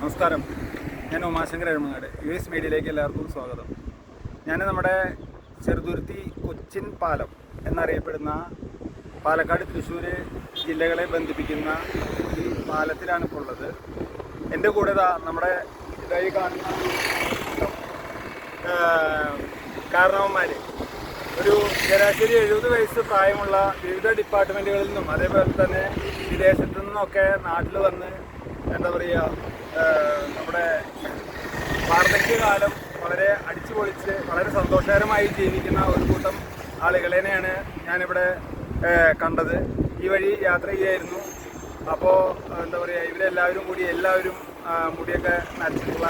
നമസ്കാരം. ഞാൻ Umashankar Ezhumangad U S മീഡിയയിലേക്ക് എല്ലാവർക്കും സ്വാഗതം. ഞാൻ നമ്മുടെ ചെറുതുരുത്തി കൊച്ചിൻ പാലം എന്നറിയപ്പെടുന്ന പാലക്കാട് തൃശ്ശൂർ ജില്ലകളെ ബന്ധിപ്പിക്കുന്ന ഈ പാലത്തിലാണ് ഇപ്പോൾ ഉള്ളത്. എന്റെ കൂടെ നമ്മുടെ ഇതായി കാണുന്ന കാരണവന്മാർ ഒരു ശരാശരി എഴുപത് വയസ്സ് പ്രായമുള്ള വിവിധ ഡിപ്പാർട്ട്മെന്റുകളിൽ നിന്നും അതേപോലെ തന്നെ വിദേശത്തു നിന്നൊക്കെ നാട്ടിൽ വന്ന് എന്താ പറയുക നമ്മുടെ വാർദ്ധക്യകാലം വളരെ അടിച്ചു പൊളിച്ച് വളരെ സന്തോഷകരമായി ജീവിക്കുന്ന ഒരു കൂട്ടം ആളുകളെയാണ് ഞാനിവിടെ കണ്ടത്. ഈ വഴി യാത്ര ചെയ്യായിരുന്നു. അപ്പോൾ എന്താ പറയുക ഇവരെല്ലാവരും കൂടി എല്ലാവരും മുടിയൊക്കെ നരച്ചിട്ടുള്ള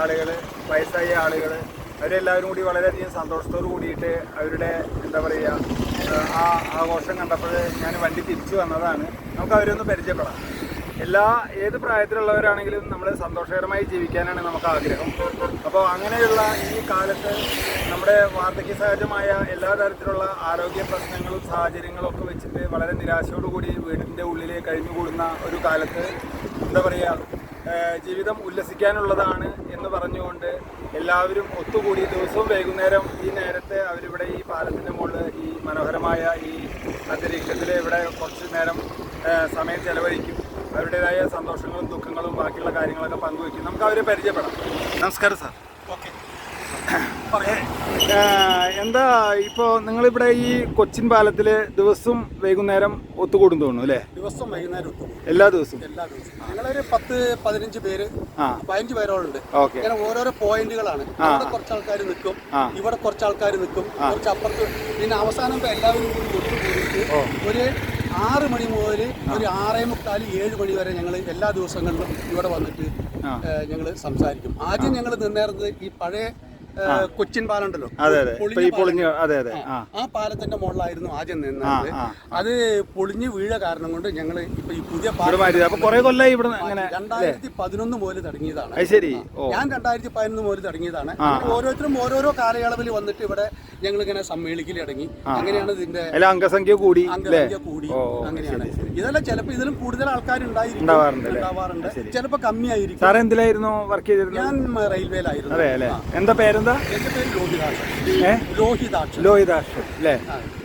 ആളുകൾ വയസ്സായ ആളുകൾ അവരെല്ലാവരും കൂടി വളരെയധികം സന്തോഷത്തോട് കൂടിയിട്ട് അവരുടെ എന്താ പറയുക ആ ആഘോഷം കണ്ടപ്പോൾ ഞാൻ വണ്ടി തിരിച്ചു വന്നതാണ്. നമുക്ക് അവരൊന്ന് പരിചയപ്പെടാം. എല്ലാ ഏത് പ്രായത്തിലുള്ളവരാണെങ്കിലും നമ്മൾ സന്തോഷകരമായി ജീവിക്കാനാണ് നമുക്ക് ആഗ്രഹം അപ്പോൾ അങ്ങനെയുള്ള ഈ കാലത്ത് നമ്മുടെ വാർദ്ധക്യ സഹജമായ എല്ലാ തരത്തിലുള്ള ആരോഗ്യ പ്രശ്നങ്ങളും സാഹചര്യങ്ങളും ഒക്കെ വെച്ചിട്ട് വളരെ നിരാശയോടുകൂടി വീടിന്റെ ഉള്ളിൽ കഴിഞ്ഞുകൂടുന്ന ഒരു കാലത്ത് എന്താ പറയുക ജീവിതം ഉല്ലസിക്കാനുള്ളതാണ് എന്ന് പറഞ്ഞുകൊണ്ട് എല്ലാവരും ഒത്തുകൂടി ദിവസവും വൈകുന്നേരം ഈ നേരത്തെ അവരിവിടെ ഈ പാലത്തിന്റെ മുകളിൽ ഈ മനോഹരമായ ഈ അന്തരീക്ഷത്തിൽ ഇവിടെ കുറച്ച് നേരം സമയം ചെലവഴിക്കും. അവരുടേതായ സന്തോഷങ്ങളും ദുഃഖങ്ങളും ബാക്കിയുള്ള കാര്യങ്ങളൊക്കെ പങ്കുവയ്ക്കും. നമുക്ക് അവരെ പരിചയപ്പെടാം. നമസ്കാരം സാർ. ഓക്കെ. എന്താ ഇപ്പോൾ നിങ്ങളിവിടെ ഈ കൊച്ചിൻ പാലത്തിൽ ദിവസവും വൈകുന്നേരം ഒത്തുകൂടും തോന്നുന്നു അല്ലേ? ദിവസവും വൈകുന്നേരം എല്ലാ ദിവസവും? എല്ലാ ദിവസവും. ഞങ്ങളൊരു പത്ത് പതിനഞ്ച് പേര് പതിനഞ്ച് പേരോളുണ്ട്. ഓക്കെ. ഇങ്ങനെ ഓരോരോ പോയിന്റുകളാണ്. ഇവിടെ കുറച്ച് ആൾക്കാർ നിൽക്കും. ഇവിടെ കുറച്ച് ആൾക്കാർ നിൽക്കും. കുറച്ച് അപ്പുറത്ത് പിന്നെ അവസാനം എല്ലാവരും കൂടി ഒത്തുകൂടിയിട്ട്. ഒരു ആറ് മണി മുതൽ ഒരു ആറേ മുക്കാൽ ഏഴ് മണി വരെ ഞങ്ങൾ എല്ലാ ദിവസങ്ങളിലും ഇവിടെ വന്നിട്ട്. ഞങ്ങൾ സംസാരിക്കും ആദ്യം ഞങ്ങൾ നിന്നേർന്നത് ഈ പഴയ കൊച്ചിൻ പാലം ഉണ്ടല്ലോ പൊളിഞ്ഞ അതെ അതെ. ആ പാലത്തിന്റെ മുകളിലായിരുന്നു ആദ്യം നിന്നത്. അത് പൊളിഞ്ഞു വീഴ കാരണം കൊണ്ട് ഞങ്ങൾ ഇപ്പൊ ഈ പുതിയ പാലം ഇവിടെ രണ്ടായിരത്തി പതിനൊന്ന് മുതൽ തുടങ്ങിയതാണ്. ശരി. ഞാൻ രണ്ടായിരത്തി പതിനൊന്ന് മുതൽ തുടങ്ങിയതാണ് ഓരോരുത്തരും ഓരോരോ കാലയളവിൽ വന്നിട്ട് ഇവിടെ ഞങ്ങൾ ഇങ്ങനെ സമ്മേളിക്കൽ അടങ്ങി അങ്ങനെയാണ് ഇതിന്റെ അംഗസംഖ്യ കൂടി അംഗസംഖ്യ കൂടി അങ്ങനെയാണ്. ഇതെല്ലാം ചിലപ്പോൾ ഇതിലും കൂടുതൽ ആൾക്കാർ ഉണ്ടാവാറുണ്ട് ചിലപ്പോ ചിലപ്പോൾ കമ്മിയായിരിക്കും. സാർ എന്തിലായിരുന്നു? വർക്ക് ചെയ്തിരുന്നത്? ഞാൻ റെയിൽവേയിലായിരുന്നു. എന്താ പേര് ഏ? ലോഹിതാക്ഷൻ. അല്ലേ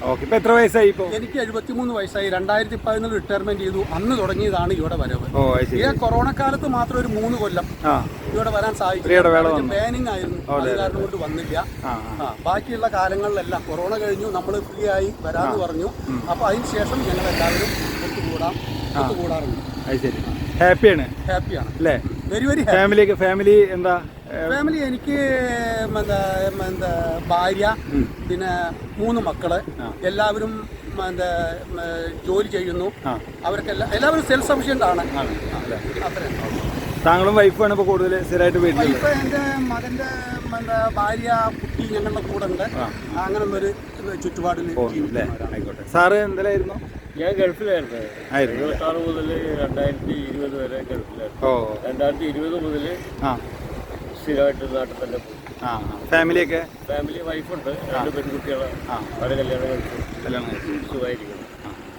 ഓക്കെ. ഇപ്പൊ എത്ര വയസ്സായി ഇപ്പൊ? എനിക്ക് എഴുപത്തിമൂന്ന് വയസ്സായി. രണ്ടായിരത്തി പതിനൊന്ന് റിട്ടയർമെന്റ് ചെയ്തു. അന്ന് തുടങ്ങിയതാണ് ഇവിടെ വരവ്. ഈ കൊറോണ കാലത്ത് മാത്രം ഒരു മൂന്ന് കൊല്ലം ഇവിടെ വരാൻ സാധിക്കും. ബാനിങ് ആയിരുന്നു. അത് കാരണം കൊണ്ട് വന്നില്ല. ബാക്കിയുള്ള കാലങ്ങളിലെല്ലാം കൊറോണ കഴിഞ്ഞു. നമ്മൾ ഫ്രീ ആയി വരാന്ന് പറഞ്ഞു. അപ്പൊ അതിന് ശേഷം ഞങ്ങൾ എല്ലാവരും ഒത്തുകൂടാം ഒത്തുകൂടാറുണ്ട്. ഹാപ്പിയാണ്. ഹാപ്പിയാണ്. അല്ലേ വെരി വെരി ഫാമിലി ഫാമിലി എന്താ? ഫാമിലി എനിക്ക് എന്താ എന്താ ഭാര്യ പിന്നെ മൂന്ന് മക്കൾ. എല്ലാവരും എന്താ ജോലി ചെയ്യുന്നു. അവർക്ക് എല്ലാവരും സെൽഫ് സഫിഷ്യന്റ് ആണ് താങ്കളും വൈഫാണ് ഇപ്പൊ കൂടുതൽ സ്ഥിരമായിട്ട് വീട്ടിലുള്ളത് ഇപ്പൊ എന്റെ മകന്റെ എന്താ ഭാര്യ കുട്ടി ഞങ്ങളുടെ കൂടെ ഉണ്ട്. അങ്ങനെ ഒരു ചുറ്റുപാടിൽ ആയിക്കോട്ടെ. സാറ് എന്തിലായിരുന്നു? ഞാൻ ഗൾഫിലായിരുന്നു. ആയിരുന്നു. ആറ് മുതൽ രണ്ടായിരത്തി ഇരുപത് വരെ ഗൾഫിലായിരുന്നു. രണ്ടായിരത്തി ഇരുപത് മുതൽ ആ. സ്ഥിരമായിട്ട് നാട്ടിൽ തന്നെ പോകും ആ ഫാമിലിയൊക്കെ? ഫാമിലി വൈഫുണ്ട് രണ്ട് പെൺകുട്ടികളെ. അവരെ കല്യാണം കഴിച്ചു. കല്യാണം കഴിച്ചു. സുഖമായിരിക്കുന്നു.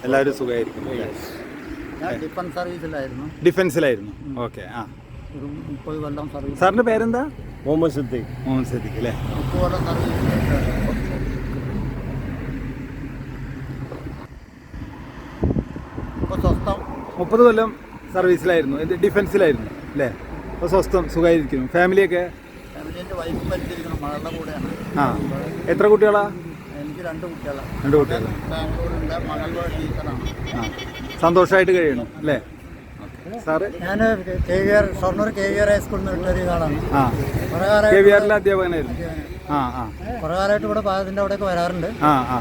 എല്ലാവരും സുഖമായിരിക്കും? ഞാൻ ഡിഫൻസ് സർവീസിലായിരുന്നു ഡിഫൻസിലായിരുന്നു. ഓക്കെ ആ. ഒരു മുപ്പത് കൊല്ലം സർവീസ് സാറിന്റെ പേരെന്താ? മുഹമ്മദ് സിദ്ദീഖ്. മുഹമ്മദ് സിദ്ദീഖ് അല്ലേ? മുപ്പത് കൊല്ലം സർവീസ് മുപ്പത് കൊല്ലം സർവീസിലായിരുന്നു ഡിഫൻസിലായിരുന്നു അല്ലേ? സ്വസ്ഥം സുഖമായിരിക്കുന്നു ഫാമിലിയൊക്കെ? ഫാമിലിന്റെ വൈഫ് പഠിച്ചിരിക്കണം മകളുടെ കൂടെയാണ്. ആ. എത്ര കുട്ടികളാ? എനിക്ക് രണ്ട് കുട്ടികളാണ് രണ്ട് കുട്ടികളാണ് ബാംഗ്ലൂരുണ്ട് മകളുടെ ടീച്ചറാണ്. ആ. സന്തോഷമായിട്ട് കഴിയണം അല്ലേ? സാറ്? ഞാൻ K V R Shoranur K V R ഹൈസ്കൂളിൽ നിന്ന് റിട്ടയർ ചെയ്താണ് ആ. കുറേ കെ കാലമായിട്ട് വി ആറിലെ അധ്യാപകനായിരുന്നു. ആ ആ. കുറേ കാലമായിട്ട് ഇവിടെ പാകത്തിന്റെ അവിടെയൊക്കെ വരാറുണ്ട്. ആ ആ.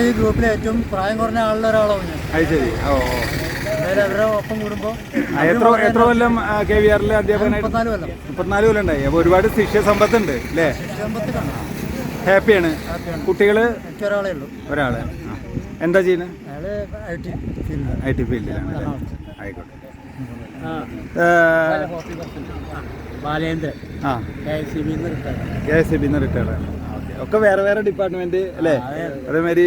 ഈ ഗ്രൂപ്പിലെ ഏറ്റവും പ്രായം കുറഞ്ഞ ആളുടെ ഒരാളാവും ഞാൻ. അത് ശരി. ഓ ഓ. എന്തായാലും അവരുടെ ഒപ്പം കൂടുമ്പോൾ എത്ര എത്ര കൊല്ലം കെ വി ആറിലെ അധ്യാപകനായിട്ട്? മുപ്പത്തിനാല് കൊല്ലം. മുപ്പത്തിനാല് കൊല്ലം ഉണ്ടായി. അപ്പോൾ ഒരുപാട് ശിഷ്യ സമ്പത്തുണ്ട് അല്ലേ? ശിക്ഷമ്പത്തിലാണ് ഹാപ്പിയാണ്. ഹാപ്പിയാണ്. കുട്ടികൾ ഉള്ളൂ ഒരാൾ. ആ. എന്താ ചെയ്യുന്നത് അയാൾ I T field I T ഫീൽഡിലാണ് അല്ലേ? ആയിക്കോട്ടെ. ഏ, ബാലേന്ദ്രൻ. ആ. കെ എസ് സി ബിന്ന് റിട്ടയർ കെ എസ് ബിന്ന് റിട്ടയർഡ്. ആണ് ഓക്കെ. ഒക്കെ വേറെ വേറെ ഡിപ്പാർട്ട്മെന്റ് അല്ലേ? അതേമാതിരി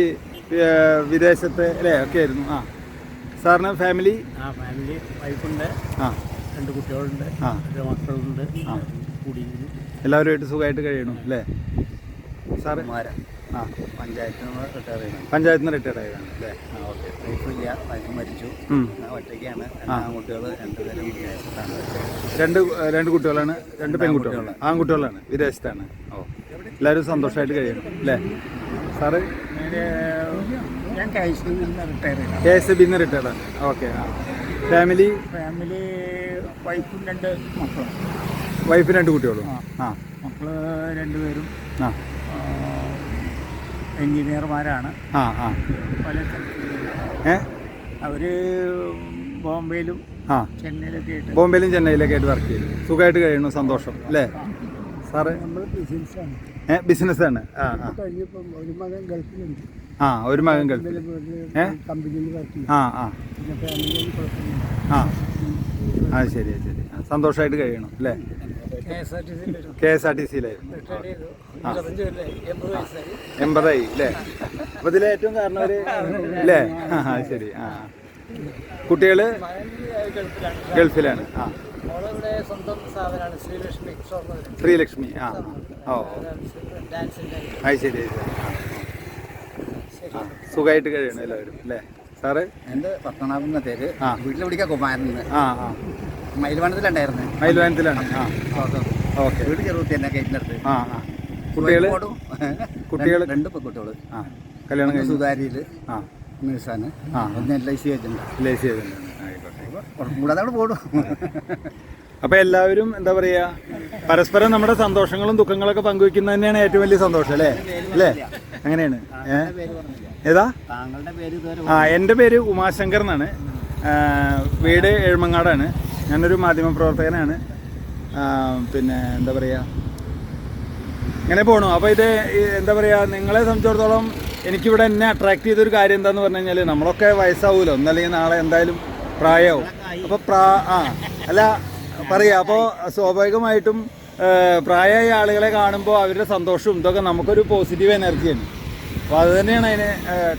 വിദേശത്ത് അല്ലേ? ഒക്കെ ആയിരുന്നു. ആ. സാറിന് ഫാമിലി ആ ഫാമിലി വൈഫുണ്ട് ആ. രണ്ട് കുട്ടികളുണ്ട് ആ. രണ്ട് മക്കളുണ്ട് ആ. കൂടി എല്ലാവരുമായിട്ട് സുഖമായിട്ട് കഴിയണം? അല്ലേ? സാറ്? ആ. പഞ്ചായത്തിൽ നിന്ന് റിട്ടയർ ചെയ്യണം പഞ്ചായത്തിൽ നിന്ന് റിട്ടയർഡ് ആയതാണ് അല്ലേ? ആ ഓക്കെ. വൈഫില്ല വൈഫ് മരിച്ചു. ഞാൻ ഒറ്റയ്ക്കാണ്. എല്ലാ കുട്ടികൾ രണ്ടുപേരും വിദേശത്താണ്. രണ്ട് രണ്ട് കുട്ടികളാണ് രണ്ട് പെൺകുട്ടികളാണ്. ആൺകുട്ടികളാണ് വിദേശത്താണ്. ഓ. എല്ലാവരും സന്തോഷമായിട്ട് കഴിയണം അല്ലേ? സാറ്? ഞാൻ കാശ്മീരിൽ നിന്ന് റിട്ടയർ ചെയ്യണം കെ എസ് ബിന്ന് റിട്ടയർഡാണ് ഓക്കെ ഫാമിലി ഫാമിലി വൈഫും രണ്ട് മക്കളും. വൈഫ് രണ്ട് കുട്ടികളും? ആ. മക്കൾ രണ്ടുപേരും ആ. എഞ്ചിനീയർമാരാണ്. ആ ആ. പല ഏ? അവർ ബോംബെയിലും ആ. ചെന്നൈയിലൊക്കെ ആയിട്ട് ബോംബെയിലും ചെന്നൈയിലൊക്കെ ആയിട്ട് വർക്ക് ചെയ്തു. സുഖമായിട്ട് കഴിയുന്നു സന്തോഷം അല്ലേ? സാറ് നമ്മൾ ബിസിനസ്സാണ് ഏ ബിസിനസ്സാണ് ആ ആ. കഴിഞ്ഞപ്പം ഒരു മകൻ ഗൾഫിലുണ്ട്. ആ ഒരു മകൻ ഗൾഫിൽ ഏ? കമ്പനിയിൽ വർക്ക് ആ ആ. ആ. അത് ശരി അത് ശരി. ആ, സന്തോഷമായിട്ട് കഴിയണം അല്ലേ? കെ എസ് ആർ ടി സിയിലെ സിയിലായിരുന്നു എൺപതായി അല്ലേ? അപ്പൊ ഇതിലെ ഏറ്റവും കാരണം ഒരു അല്ലേ? ആ ആ, ശരി ആ. ആ. കുട്ടികൾ ഗൾഫിലാണ് ആ. ശ്രീലക്ഷ്മി ആ. ഓ. അത് ശരി അത് ശരി. ആ സുഖമായിട്ട് കഴിയണം എല്ലാവരും അല്ലേ? സാറ്? എന്റെ പത്തനാപുരം എന്ന പേര്. വീട്ടിൽ വിളിക്കാൻ കുമാരൻ ആ ആ. മയിൽവാനത്തിലുണ്ടായിരുന്നു. മയിൽവാനത്തിലാണ്. ആ ഓക്കെ. വീട് ചെറുപ്പത്തി തന്നെ ഗേറ്റിനടുത്ത് ആ ആ. കുട്ടികൾ? കുട്ടികൾ രണ്ട് കുട്ടികൾ ആ. കല്യാണം കഴിഞ്ഞു. സുതാരിയിൽ ആ. നേഴ്സാണ്. ആ. ഒന്ന് എൽ ഐ സി ഏജന്റ് ലേസി ചെയ്തിട്ടുണ്ട് ആയിക്കോട്ടെ. കുറച്ചും കൂടാതെ അവിടെ പോടും അപ്പൊ എല്ലാവരും എന്താ പറയാ പരസ്പരം നമ്മുടെ സന്തോഷങ്ങളും ദുഃഖങ്ങളൊക്കെ പങ്കുവെക്കുന്നത് തന്നെയാണ് ഏറ്റവും വലിയ സന്തോഷം അല്ലേ? അല്ലേ? അങ്ങനെയാണ്. ഏതാ? ആ എന്റെ പേര് ഉമാശങ്കർ എന്നാണ്. വീട് എഴുമങ്ങാടാണ്. ഞാനൊരു മാധ്യമ പ്രവർത്തകനാണ് പിന്നെ എന്താ പറയുക ഇങ്ങനെ പോണു. അപ്പോൾ ഇത് എന്താ പറയുക നിങ്ങളെ സംബന്ധിച്ചിടത്തോളം എനിക്കിവിടെ എന്നെ അട്രാക്ട് ചെയ്തൊരു കാര്യം എന്താന്ന് പറഞ്ഞു കഴിഞ്ഞാൽ നമ്മളൊക്കെ വയസ്സാവൂലോ? ഒന്നല്ലെങ്കിൽ നാളെ എന്തായാലും പ്രായമാവും അപ്പോൾ പ്രാ ആ അല്ല പറയാ അപ്പോൾ സ്വാഭാവികമായിട്ടും പ്രായമായ ആളുകളെ കാണുമ്പോൾ അവരുടെ സന്തോഷവും ഇതൊക്കെ നമുക്കൊരു പോസിറ്റീവ് എനർജിയാണ് അപ്പോൾ അത് തന്നെയാണ് അതിന്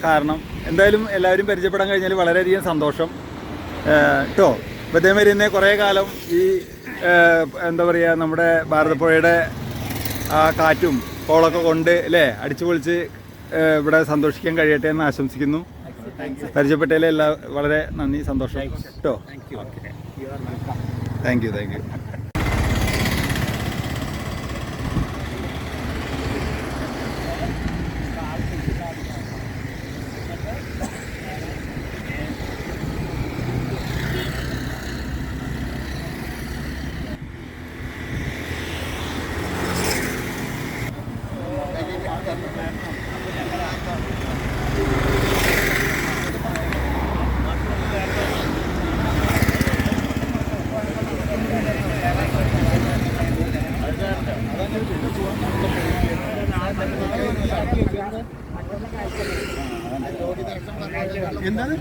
കാരണം. എന്തായാലും എല്ലാവരും പരിചയപ്പെടാൻ കഴിഞ്ഞാൽ വളരെയധികം സന്തോഷം. കേട്ടോ അപ്പോൾ ഇതേമാതിരി തന്നെ കുറേ കാലം ഈ എന്താ പറയുക നമ്മുടെ ഭാരതപ്പുഴയുടെ ആ കാറ്റും കോളൊക്കെ കൊണ്ട് അല്ലേ അടിച്ചു പൊളിച്ച് ഇവിടെ സന്തോഷിക്കാൻ കഴിയട്ടെ എന്ന് ആശംസിക്കുന്നു. പരിചയപ്പെട്ടതിൽ എല്ലാ വളരെ നന്ദി സന്തോഷം. കേട്ടോ താങ്ക് യു താങ്ക് യു എന്താണ്?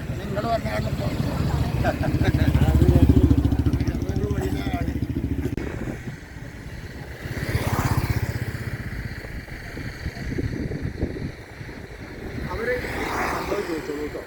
അവർ ചോദിച്ചോളൂ കേട്ടോ